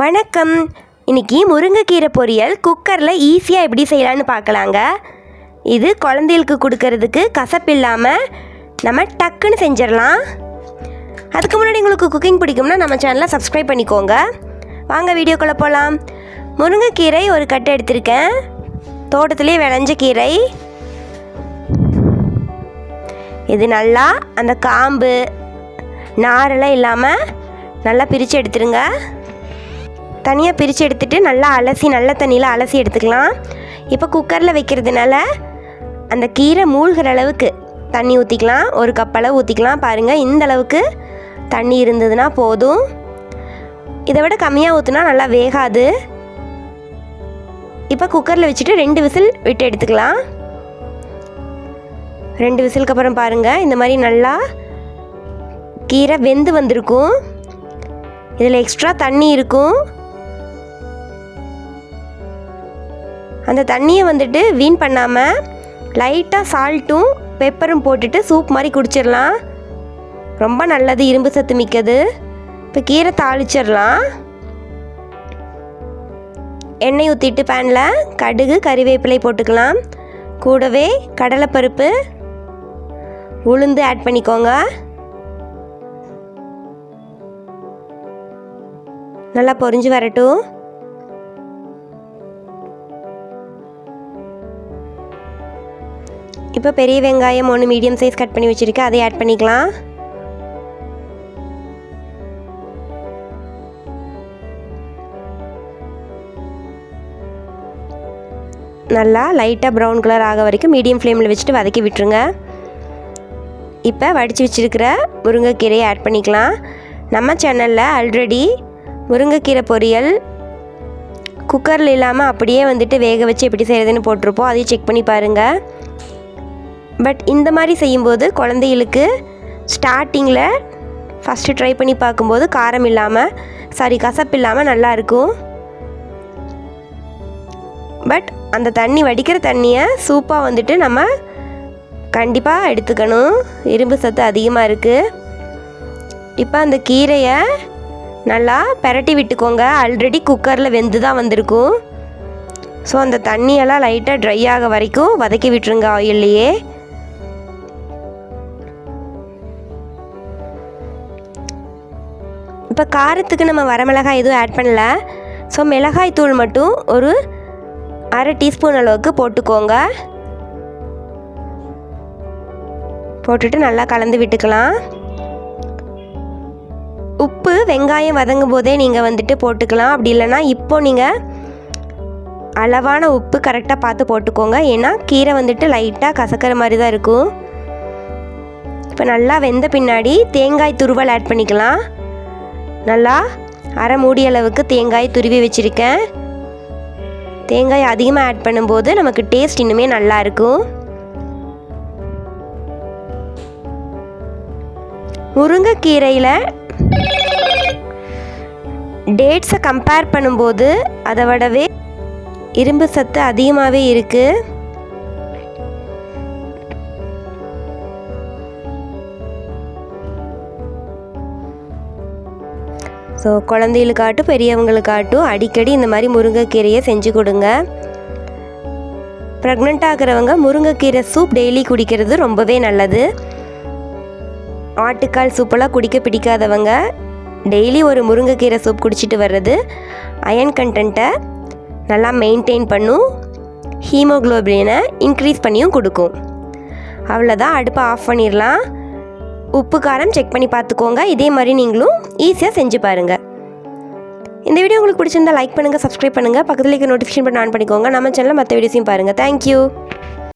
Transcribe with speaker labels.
Speaker 1: வணக்கம். இன்னைக்கு முருங்கைக்கீரை பொரியல் குக்கரில் ஈஸியாக எப்படி செய்யலான்னு பார்க்கலாங்க. இது குழந்தைகளுக்கு கொடுக்கறதுக்கு கசப்பில்லாமல் நம்ம டக்குன்னு செஞ்சிடலாம். அதுக்கு முன்னாடி உங்களுக்கு குக்கிங் பிடிக்கும்னா நம்ம சேனலை சப்ஸ்கிரைப் பண்ணிக்கோங்க. வாங்க வீடியோக்குள்ளே போகலாம் முருங்கைக்கீரை ஒரு கட்டு எடுத்திருக்கேன். தோட்டத்துலேயே விளைஞ்ச கீரை. இது நல்லா அந்த காம்பு நாரெல்லாம் இல்லாமல் நல்லா பிரித்து எடுத்துருங்க. தனியாக பிரித்து எடுத்துட்டு நல்லா அலசி நல்ல தண்ணியில் அலசி எடுத்துக்கலாம். இப்போ குக்கரில் வைக்கிறதுனால அந்த கீரை மூழ்கிற அளவுக்கு தண்ணி ஊற்றிக்கலாம் ஒரு கப் அளவு ஊற்றிக்கலாம் பாருங்கள் இந்த அளவுக்கு தண்ணி இருந்ததுன்னா போதும். இதை விட கம்மியாக ஊற்றினா நல்லா வேகாது. இப்போ குக்கரில் வச்சுட்டு ரெண்டு விசில் விட்டு எடுத்துக்கலாம். ரெண்டு விசிலுக்கு அப்புறம் பாருங்கள் இந்த மாதிரி நல்லா கீரை வெந்து வந்திருக்கும். இதில் எக்ஸ்ட்ரா தண்ணி இருக்கும். அந்த தண்ணியை வந்துட்டு வீண் பண்ணாமல் லைட்டாக சால்ட்டும் பெப்பரும் போட்டுட்டு சூப் மாதிரி குடிச்சிடலாம். ரொம்ப நல்லது இரும்பு சத்து மிக்கது. இப்போ கீரை தாளிச்சிடலாம். எண்ணெய் ஊற்றிட்டு பேனில் கடுகு கறிவேப்பிலை போட்டுக்கலாம். கூடவே கடலைப்பருப்பு. உளுந்து ஆட் பண்ணிக்கோங்க. நல்லா பொரிஞ்சு வரட்டும். இப்போ பெரிய வெங்காயம் ஒன்று மீடியம் சைஸ் கட் பண்ணி வச்சுருக்கேன் அதை ஆட் பண்ணிக்கலாம். நல்லா லைட்டாக ப்ரௌன் கலர் ஆக வரைக்கும் மீடியம் ஃப்ளேமில் வச்சுட்டு வதக்கி விட்டுருங்க. இப்போ வடித்து வச்சுருக்கிற முருங்கைக்கீரையை ஆட் பண்ணிக்கலாம். நம்ம சேனலில் ஆல்ரெடி முருங்கைக்கீரை பொரியல் குக்கரில் இல்லாமல் அப்படியே வந்துட்டு வேக வச்சு எப்படி செய்கிறதுன்னு போட்டிருப்போம். அதையும் செக் பண்ணி பாருங்கள் பட் இந்த மாதிரி செய்யும்போது குழந்தைகளுக்கு ஸ்டார்டிங்கில் ஃபஸ்ட்டு ட்ரை பண்ணி பார்க்கும்போது காரம் இல்லாமல் சாரி கசப்பு இல்லாமல் நல்லாயிருக்கும் பட் அந்த தண்ணி வடிக்கிற தண்ணியை சூப்பாக வந்துட்டு நம்ம கண்டிப்பாக எடுத்துக்கணும். இரும்பு சத்து அதிகமாக இருக்குது இப்போ அந்த கீரையை நல்லா பெரட்டி விட்டுக்கோங்க. ஆல்ரெடி குக்கரில் வெந்து தான் வந்திருக்கும். ஸோ அந்த தண்ணியெல்லாம் லைட்டாக ட்ரை ஆக வரைக்கும் வதக்கி விட்டுருங்க ஆயில்லையே இப்போ காரத்துக்கு நம்ம வரமிளகாய் எதுவும் ஆட் பண்ணல. ஸோ மிளகாய் தூள் மட்டும் ஒரு அரை டீஸ்பூன் அளவுக்கு போட்டுக்கோங்க. போட்டுட்டு நல்லா கலந்து விட்டுக்கலாம். உப்பு வெங்காயம் வதங்கும் போதே நீங்கள் வந்துட்டு போட்டுக்கலாம். அப்படி இல்லைன்னா இப்போ நீங்கள் அளவான உப்பு கரெக்டாக பார்த்து போட்டுக்கோங்க. ஏன்னா கீரை வந்துட்டு லைட்டாக கசக்கிற மாதிரி தான் இருக்கும். இப்போ நல்லா வெந்த பின்னாடி தேங்காய் துருவல் ஆட் பண்ணிக்கலாம். நல்லா? அரை மூடி அளவுக்கு தேங்காய் துருவி வச்சுருக்கேன். தேங்காய் அதிகமாக ஆட் பண்ணும்போது நமக்கு டேஸ்ட் இன்னுமே நல்லா இருக்கும். முருங்கைக்கீரையில் டேட்ஸை கம்பேர் பண்ணும்போது அதை விடவே இரும்பு சத்து அதிகமாகவே இருக்குது ஸோ குழந்தைகளுக்காட்டும் பெரியவங்களுக்காட்டும் அடிக்கடி இந்த மாதிரி முருங்கைக்கீரையை செஞ்சு கொடுங்க. ப்ரெக்னென்ட் ஆகிறவங்க முருங்கைக்கீரை சூப் டெய்லி குடிக்கிறது ரொம்பவே நல்லது. ஆட்டுக்கால் சூப்பெல்லாம் குடிக்க பிடிக்காதவங்க டெய்லி ஒரு முருங்கைக்கீரை சூப் குடிச்சிட்டு வர்றது அயன் கண்டென்ட்டை நல்லா மெயின்டைன் பண்ணும் ஹீமோக்ளோபினை இன்க்ரீஸ் பண்ணியும் கொடுக்கும். அவ்வளோதான் அடுப்பை ஆஃப் பண்ணிடலாம். உப்பு காரம் செக் பண்ணி பார்த்துக்கோங்க. இதே மாதிரி நீங்களும் ஈஸியாக செஞ்சு பாருங்கள் இந்த வீடியோ உங்களுக்கு பிடிச்சிருந்தா லைக் பண்ணுங்கள் சப்ஸ்கிரைப் பண்ணுங்கள் பக்கத்தில் இருக்க நோட்டிஃபிகேஷன் பண்ண ஆன் பண்ணிக்கோங்க. நம்ம சேனலில் மற்ற வீடியோஸையும் பாருங்கள் தேங்க்யூ